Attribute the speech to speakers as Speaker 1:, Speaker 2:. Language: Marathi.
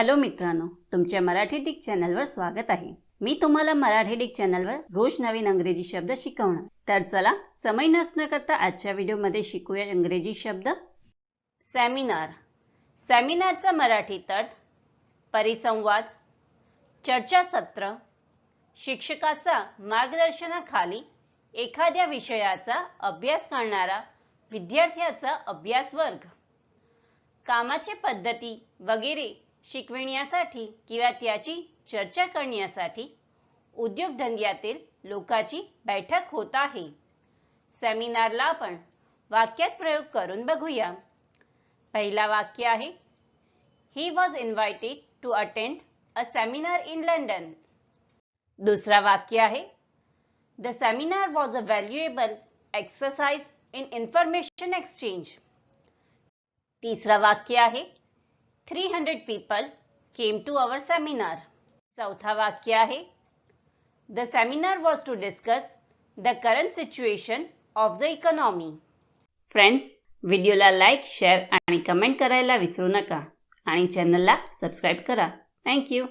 Speaker 1: हॅलो मित्रांनो तुमच्या मराठी डिक चॅनलवर स्वागत आहे. मी तुम्हाला मराठी डिक चॅनलवर रोज नवीन अंग्रेजी शब्द शिकवणार. तर चला समय नसणं करता आजच्या व्हिडिओमध्ये शिकूया इंग्रजी शब्द. सेमिनार सेमिनारचा मराठीत अर्थ परिसंवाद चर्चासत्र शिक्षकाचा मार्गदर्शनाखाली एखाद्या विषयाचा अभ्यास करणारा विद्यार्थ्याचा अभ्यास वर्ग. कामाचे पद्धती वगैरे शिकविण्यासाठी किंवा त्याची चर्चा करण्यासाठी उद्योगधंद्यातील लोकांची बैठक होत आहे. सेमिनारला आपण वाक्यात प्रयोग करून बघूया. पहिला वाक्य आहे he was invited to attend a seminar in London दुसरा वाक्य आहे the seminar was a valuable exercise in information exchange तिसरा वाक्य आहे three hundred people came to our seminar चौथा वाक्य आहे. The seminar was to discuss the current situation of the economy friends व्हिडिओला लाईक शेअर आणि कमेंट करायला विसरू नका. आणि चॅनलला सबस्क्राईब करा. थँक्यू